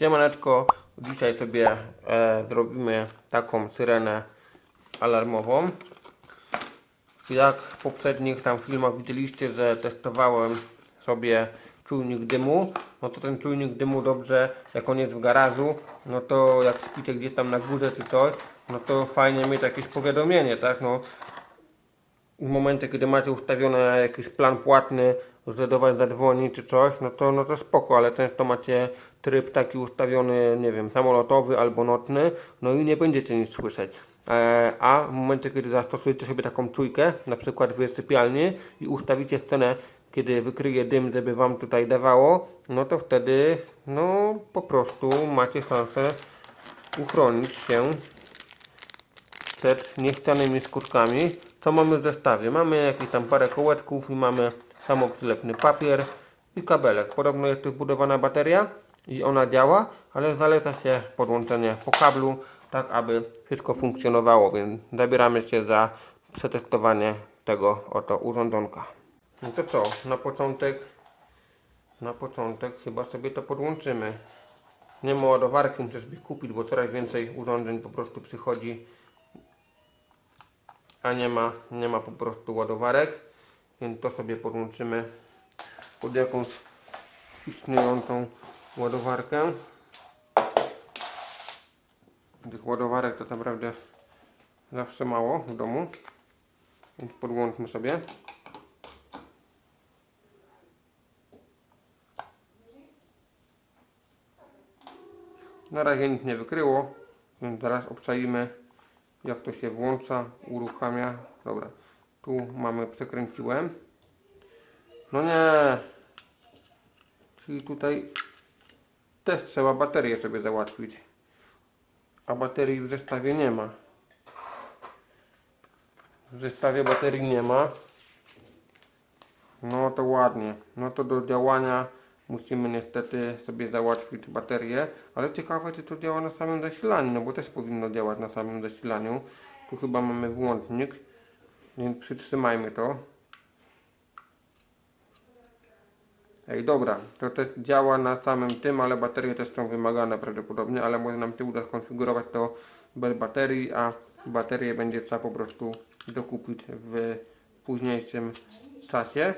Siemaneczko, dzisiaj sobie e, zrobimy taką syrenę alarmową. Jak w poprzednich tam filmach widzieliście, że testowałem sobie czujnik dymu, no to ten czujnik dymu dobrze, jak on jest w garażu, no to jak śpicie gdzieś tam na górze czy coś, no to fajnie mieć jakieś powiadomienie, tak, no w momencie, kiedy macie ustawiony jakiś plan płatny, że do Was zadzwoni czy coś, no to, no to spoko, ale często macie tryb taki ustawiony, nie wiem, samolotowy albo nocny, no i nie będziecie nic słyszeć. E, a w momencie, kiedy zastosujecie sobie taką czujkę, na przykład w sypialni i ustawicie scenę, kiedy wykryje dym, żeby Wam tutaj dawało, no to wtedy, no po prostu macie szansę uchronić się przed niechcianymi skutkami. Co mamy w zestawie? Mamy jakieś tam parę kołeczków i mamy samoprzylepny papier i kabelek. Podobno jest tu wbudowana bateria i ona działa, ale zaleca się podłączenie po kablu, tak aby wszystko funkcjonowało, więc zabieramy się za przetestowanie tego oto urządzonka. No to co? Na początek na początek chyba sobie to podłączymy. Nie ma ładowarki, muszę sobie kupić, bo coraz więcej urządzeń po prostu przychodzi a nie ma, nie ma po prostu ładowarek, więc to sobie podłączymy pod jakąś istniejącą ładowarkę. Tych ładowarek to naprawdę zawsze mało w domu, więc podłączmy sobie. Na razie nic nie wykryło, więc zaraz obczajmy jak to się włącza, uruchamia. Dobra, tu mamy, przekręciłem. No nie. Czyli tutaj też trzeba baterię sobie załatwić. A baterii w zestawie nie ma. W zestawie baterii nie ma. No to ładnie. No to do działania musimy niestety sobie załatwić baterię. Ale ciekawe czy to działa na samym zasilaniu, no bo też powinno działać na samym zasilaniu. Tu chyba mamy włącznik, więc przytrzymajmy to. Ej, dobra, to też działa na samym tym, ale baterie też są wymagane prawdopodobnie, ale może nam się uda skonfigurować to bez baterii, a baterię będzie trzeba po prostu dokupić w późniejszym czasie.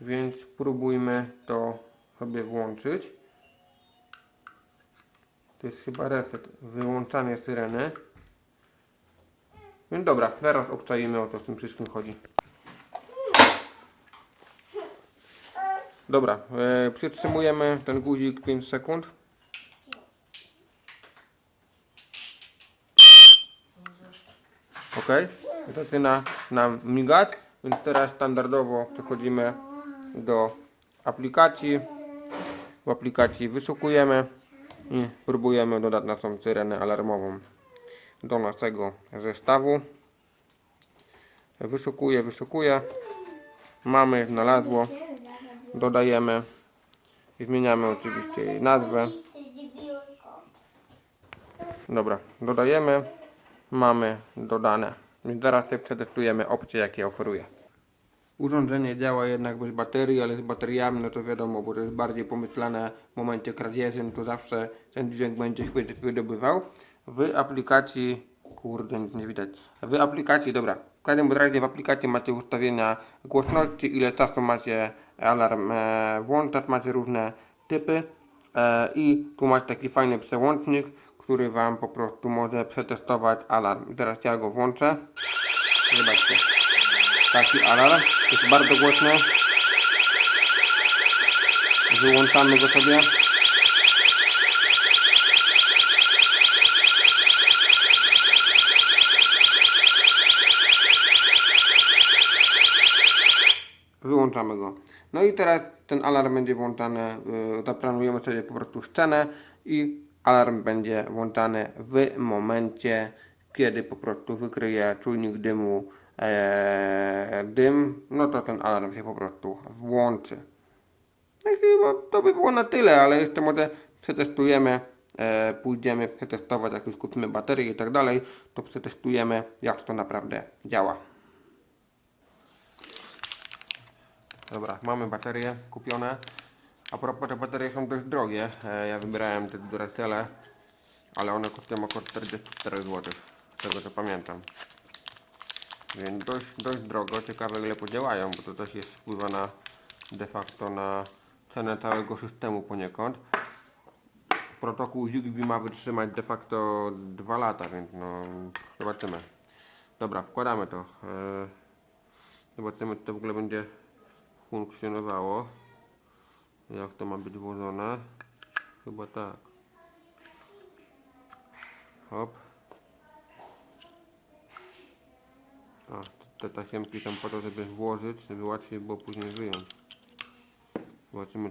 Więc spróbujmy to sobie włączyć. To jest chyba reset, wyłączanie syreny. Więc dobra, teraz obczajmy o co w tym wszystkim chodzi. Dobra, e, przytrzymujemy ten guzik 5 sekund. Ok, zaczyna nam migać, więc teraz standardowo przechodzimy do aplikacji. W aplikacji wyszukujemy i próbujemy dodać naszą syrenę alarmową do naszego zestawu. Wyszukuję, wyszukuję. Mamy, znalazło. Dodajemy. Zmieniamy oczywiście jej nazwę. Dobra, dodajemy. Mamy dodane. Sobie przetestujemy opcje, jakie oferuje. Urządzenie działa jednak bez baterii, ale z bateriami, no to wiadomo, bo to jest bardziej pomyślane w momencie kradzieży, no to zawsze ten dźwięk będzie wydobywał. W aplikacji, kurde, nic nie widać. W aplikacji, dobra, w każdym razie w aplikacji macie ustawienia głośności, ile czasu macie alarm e, włączać, macie różne typy e, i tu macie taki fajny przełącznik, który Wam po prostu może przetestować alarm. Teraz ja go włączę. Zobaczcie taki alarm. Jest bardzo głośny. Wyłączamy go sobie. Wyłączamy go. No i teraz ten alarm będzie włączany, yy, zaplanujemy sobie po prostu scenę i alarm będzie włączany w momencie, kiedy po prostu wykryje czujnik dymu dym, no to ten alarm się po prostu włączy. No i chyba to by było na tyle, ale jeszcze może przetestujemy, e, pójdziemy przetestować, jak już kupimy baterię i tak dalej, to przetestujemy, jak to naprawdę działa. Dobra, mamy baterie kupione. A propos, te baterie są dość drogie. E, ja wybierałem te Duracelle, ale one kosztują około 44 zł, z tego co pamiętam. Więc dość, dość drogo, ciekawe ile podziałają, bo to też jest wpływa na de facto na cenę całego systemu poniekąd. Protokół Zigbee ma wytrzymać de facto 2 lata, więc no zobaczymy. Dobra, wkładamy to. E, zobaczymy czy to w ogóle będzie funkcjonowało. Jak to ma być włożone? Chyba tak. Hop. A, te tasiemki są po to, żeby włożyć, żeby łatwiej było później wyjąć. Zobaczymy,